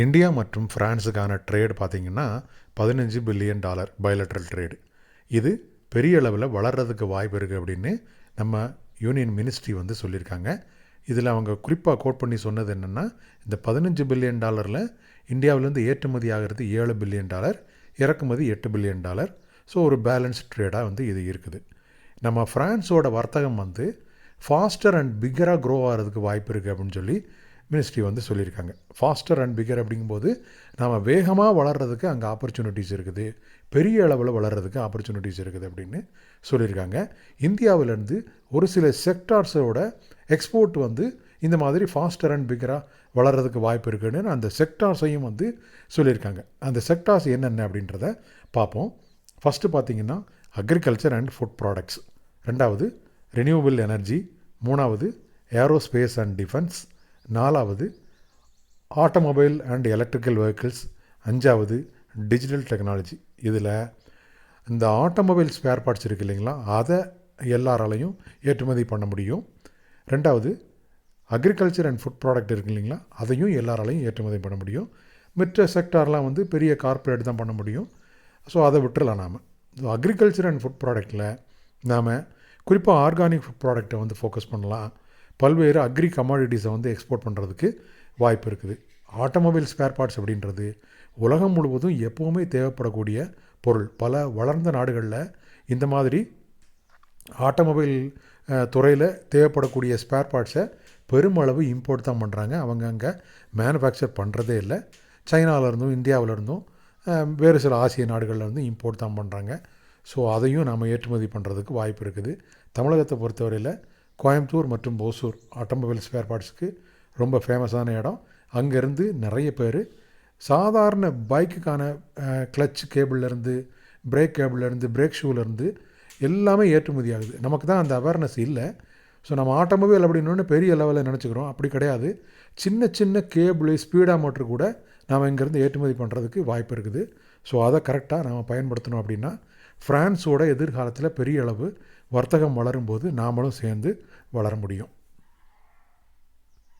India மற்றும் ஃப்ரான்ஸுக்கான trade பார்த்திங்கன்னா பதினஞ்சு பில்லியன் டாலர் பயலட்ரல் ட்ரேடு இது பெரிய அளவில் வளர்கிறதுக்கு வாய்ப்பு இருக்குது அப்படின்னு நம்ம யூனியன் மினிஸ்ட்ரி வந்து சொல்லியிருக்காங்க. இதில் அவங்க குறிப்பாக கோட் பண்ணி சொன்னது என்னென்னா இந்த பதினஞ்சு பில்லியன் டாலரில் இந்தியாவிலேருந்து ஏற்றுமதி ஆகிறது ஏழு பில்லியன் டாலர் இறக்குமதி எட்டு பில்லியன் டாலர். ஸோ ஒரு பேலன்ஸ் ட்ரேடாக வந்து இது இருக்குது. நம்ம ஃப்ரான்ஸோட வர்த்தகம் வந்து ஃபாஸ்டர் அண்ட் பிக்கராக க்ரோ ஆகிறதுக்கு வாய்ப்பு இருக்குது அப்படின்னு சொல்லி மினிஸ்ட்ரி வந்து சொல்லியிருக்காங்க. ஃபாஸ்டர் அண்ட் பிகர் அப்படிங்கும்போது நாம் வேகமாக வளர்கிறதுக்கு அங்கே ஆப்பர்ச்சுனிட்டிஸ் இருக்குது. பெரிய அளவில் வளர்கிறதுக்கு ஆப்பர்ச்சுனிட்டிஸ் இருக்குது அப்படின்னு சொல்லியிருக்காங்க. இந்தியாவிலேருந்து ஒரு சில செக்டார்ஸோட எக்ஸ்போர்ட் வந்து இந்த மாதிரி ஃபாஸ்டர் அண்ட் பிகராக வளர்கிறதுக்கு வாய்ப்பு இருக்குன்னு அந்த செக்டார்ஸையும் வந்து சொல்லியிருக்காங்க. அந்த செக்டார்ஸ் என்னென்ன அப்படின்றத பார்ப்போம். ஃபஸ்ட்டு பார்த்திங்கன்னா அக்ரிகல்ச்சர் அண்ட் ஃபுட் ப்ராடக்ட்ஸ் ரெண்டாவது ரினியூவபிள் எனர்ஜி மூணாவது ஏரோஸ்பேஸ் அண்ட் டிஃபென்ஸ் நாலாவது ஆட்டோமொபைல் அண்ட் எலக்ட்ரிக்கல் வெஹிக்கிள்ஸ் அஞ்சாவது டிஜிட்டல் டெக்னாலஜி இதில் இந்த ஆட்டோமொபைல் ஸ்பேர் பார்ட்ஸ் இருக்குது இல்லைங்களா? அதை எல்லாராலையும் ஏற்றுமதி பண்ண முடியும். ரெண்டாவது அக்ரிகல்ச்சர் அண்ட் ஃபுட் ப்ராடக்ட் இருக்கு இல்லைங்களா? அதையும் எல்லாராலையும் ஏற்றுமதி பண்ண முடியும். மற்ற செக்டார்லாம் வந்து பெரிய கார்ப்பரேட் தான் பண்ண முடியும். ஸோ அதை விட்டுறலாம் நாம். ஸோ அக்ரிகல்ச்சர் அண்ட் ஃபுட் ப்ராடக்ட்டில் நாம் குறிப்பாக ஆர்கானிக் ஃபுட் ப்ராடக்டை வந்து ஃபோக்கஸ் பண்ணலாம். பல்வேறு அக்ரி கமாடிட்டிஸை வந்து எக்ஸ்போர்ட் பண்ணுறதுக்கு வாய்ப்பு இருக்குது. ஆட்டோமொபைல் ஸ்பேர் பார்ட்ஸ் அப்படின்றது உலகம் முழுவதும் எப்போவுமே தேவைப்படக்கூடிய பொருள். பல வளர்ந்த நாடுகளில் இந்த மாதிரி ஆட்டோமொபைல் துறையில் தேவைப்படக்கூடிய ஸ்பேர் பார்ட்ஸை பெருமளவு இம்போர்ட் தான் பண்ணுறாங்க அவங்க அங்கே மேனுஃபேக்சர் பண்ணுறதே இல்லை. சைனாவிலேருந்தும் இந்தியாவிலேருந்தும் வேறு சில ஆசிய நாடுகள்லேருந்து இம்போர்ட் தான் பண்ணுறாங்க ஸோ அதையும் நாம் ஏற்றுமதி பண்ணுறதுக்கு வாய்ப்பு இருக்குது. தமிழகத்தை பொறுத்தவரையில் கோயம்புத்தூர் மற்றும் ஓசூர் ஆட்டோமொபைல் ஸ்பேர் பார்ட்ஸுக்கு ரொம்ப ஃபேமஸான இடம். அங்கேருந்து நிறைய பேர் சாதாரண பைக்குக்கான கிளச் கேபிள்லேருந்து பிரேக் கேபிள்லேருந்து பிரேக் ஷூலேருந்து எல்லாமே ஏற்றுமதி ஆகுது. நமக்கு தான் அந்த அவேர்னஸ் இல்லை. ஸோ நம்ம ஆட்டோமொபைல் அப்படின்னு பெரிய லெவலில் நினச்சிக்கிறோம். அப்படி கிடையாது. சின்ன சின்ன கேபிள் ஸ்பீடாக மோட்ரு கூட நாம் இங்கேருந்து ஏற்றுமதி பண்ணுறதுக்கு வாய்ப்பு இருக்குது. ஸோ அதை கரெக்டாக நம்ம பயன்படுத்தணும் அப்படின்னா ஃப்ரான்ஸோட எதிர்காலத்தில் பெரிய அளவு வர்த்தகம் வளரும்போது நாமளும் சேர்ந்து வளர முடியும்.